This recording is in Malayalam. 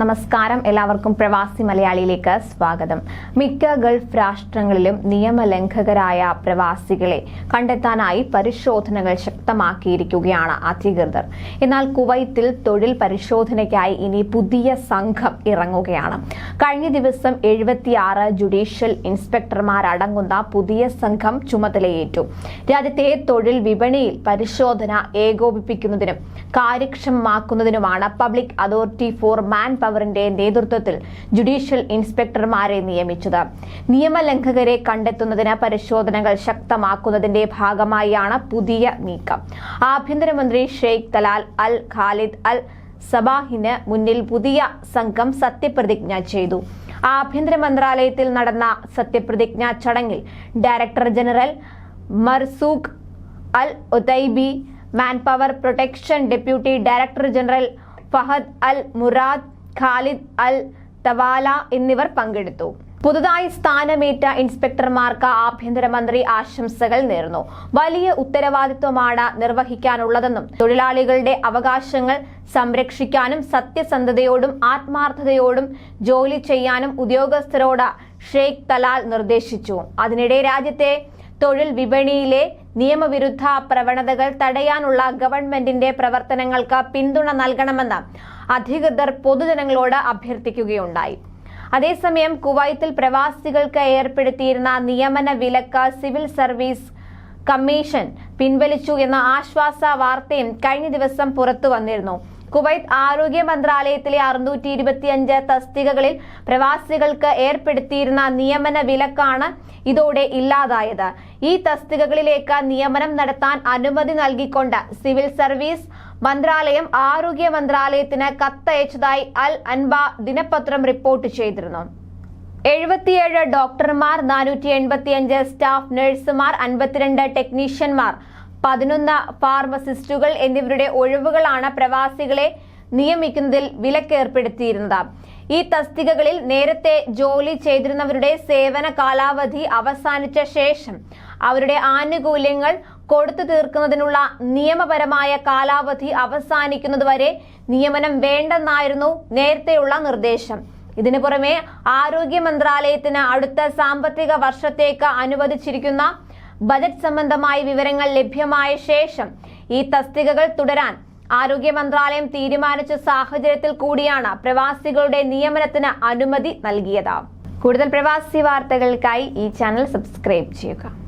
നമസ്കാരം. എല്ലാവർക്കും പ്രവാസി മലയാളിയിലേക്ക് സ്വാഗതം. മിക്ക ഗൾഫ് രാഷ്ട്രങ്ങളിലും നിയമലംഘകരായ പ്രവാസികളെ കണ്ടെത്താനായി പരിശോധനകൾ ശക്തമാക്കിയിരിക്കുകയാണ് അധികൃതർ. എന്നാൽ കുവൈത്തിൽ തൊഴിൽ പരിശോധനയ്ക്കായി ഇനി പുതിയ സംഘം ഇറങ്ങുകയാണ്. കഴിഞ്ഞ ദിവസം എഴുപത്തിയാറ് ജുഡീഷ്യൽ ഇൻസ്പെക്ടർമാരടങ്ങുന്ന പുതിയ സംഘം ചുമതലയേറ്റു. രാജ്യത്തെ തൊഴിൽ വിപണിയിൽ പരിശോധന ഏകോപിപ്പിക്കുന്നതിനും കാര്യക്ഷമമാക്കുന്നതിനുമാണ് പബ്ലിക് അതോറിറ്റി ഫോർ മാൻ പവറിന്റെ നേതൃത്വത്തിൽ ജുഡീഷ്യൽ ഇൻസ്പെക്ടർമാരെ നിയമിച്ചത്. നിയമലംഘകരെ കണ്ടെത്തുന്നതിന് പരിശോധനകൾ ശക്തമാക്കുന്നതിന്റെ ഭാഗമായാണ് പുതിയ നീക്കം. ആഭ്യന്തരമന്ത്രി Sheikh Talal Al Khalid Al സബാഹിന് മുന്നിൽ പുതിയ സംഘം സത്യപ്രതിജ്ഞ ചെയ്തു. ആഭ്യന്തര മന്ത്രാലയത്തിൽ നടന്ന സത്യപ്രതിജ്ഞാ ചടങ്ങിൽ director general Marzouq Al Otaibi man power protection deputy director general Fahad Al Murad Khalid Al Tawala എന്നിവർ പങ്കെടുത്തു. പുതുതായി സ്ഥാനമേറ്റ ഇൻസ്പെക്ടർമാർക്ക് ആഭ്യന്തരമന്ത്രി ആശംസകൾ നേർന്നു. വലിയ ഉത്തരവാദിത്വമാണ് നിർവഹിക്കാനുള്ളതെന്നും തൊഴിലാളികളുടെ അവകാശങ്ങൾ സംരക്ഷിക്കാനും സത്യസന്ധതയോടും ആത്മാർത്ഥതയോടും ജോലി ചെയ്യാനും ഉദ്യോഗസ്ഥരോട് ഷെയ്ഖ് തലാൽ നിർദ്ദേശിച്ചു. അതിനിടെ രാജ്യത്തെ തൊഴിൽ വിപണിയിലെ നിയമവിരുദ്ധ പ്രവണതകൾ തടയാനുള്ള ഗവൺമെന്റിന്റെ പ്രവർത്തനങ്ങൾക്ക് പിന്തുണ നൽകണമെന്ന് അധികൃതർ പൊതുജനങ്ങളോട് അഭ്യർത്ഥിക്കുകയുണ്ടായി. അതേസമയം കുവൈത്തിൽ പ്രവാസികൾക്ക് ഏർപ്പെടുത്തിയിരുന്ന നിയമന വിലക്ക് സിവിൽ സർവീസ് കമ്മീഷൻ പിൻവലിച്ചു എന്ന ആശ്വാസ വാർത്തയും കഴിഞ്ഞ ദിവസം പുറത്തു വന്നിരുന്നു. കുവൈത്ത് ആരോഗ്യ മന്ത്രാലയത്തിലെ അറുന്നൂറ്റി ഇരുപത്തിയഞ്ച് തസ്തികകളിൽ പ്രവാസികൾക്ക് ഏർപ്പെടുത്തിയിരുന്ന നിയമന വിലക്കാണ് ഇതോടെ ഇല്ലാതായത്. ഈ തസ്തികകളിലേക്ക് നിയമനം നടത്താൻ അനുമതി നൽകിക്കൊണ്ട് സിവിൽ സർവീസ് മന്ത്രാലയം ആരോഗ്യ മന്ത്രാലയത്തിന് കത്തയച്ചതായി അൽ അൻബ ദിനപത്രം റിപ്പോർട്ട് ചെയ്തിരുന്നു. എഴുപത്തിയേഴ് ഡോക്ടർമാർ നാനൂറ്റി എൺപത്തിയഞ്ച് സ്റ്റാഫ് നഴ്സുമാർ അൻപത്തിരണ്ട് ടെക്നീഷ്യന്മാർ പതിനൊന്ന് ഫാർമസിസ്റ്റുകൾ എന്നിവരുടെ ഒഴിവുകളാണ് പ്രവാസികളെ നിയമിക്കുന്നതിൽ വിലക്കേർപ്പെടുത്തിയിരുന്നത്. ഈ തസ്തികകളിൽ നേരത്തെ ജോലി ചെയ്തിരുന്നവരുടെ സേവന കാലാവധി അവസാനിച്ച ശേഷം അവരുടെ ആനുകൂല്യങ്ങൾ കൊടുത്തു തീർക്കുന്നതിനുള്ള നിയമപരമായ കാലാവധി അവസാനിക്കുന്നതുവരെ നിയമനം വേണ്ടെന്നായിരുന്നു നേരത്തെയുള്ള നിർദ്ദേശം. ഇതിനു പുറമെ ആരോഗ്യ മന്ത്രാലയത്തിന് അടുത്ത സാമ്പത്തിക വർഷത്തേക്ക് അനുവദിച്ചിരിക്കുന്ന ബജറ്റ് സംബന്ധമായ വിവരങ്ങൾ ലഭ്യമായ ശേഷം ഈ തസ്തികകൾ തുടരാൻ ആരോഗ്യ മന്ത്രാലയം തീരുമാനിച്ച സാഹചര്യത്തിൽ കൂടിയാണ് പ്രവാസികളുടെ നിയമനത്തിന് അനുമതി നൽകിയത്. കൂടുതൽ പ്രവാസി വാർത്തകൾക്കായി ഈ ചാനൽ സബ്സ്ക്രൈബ് ചെയ്യുക.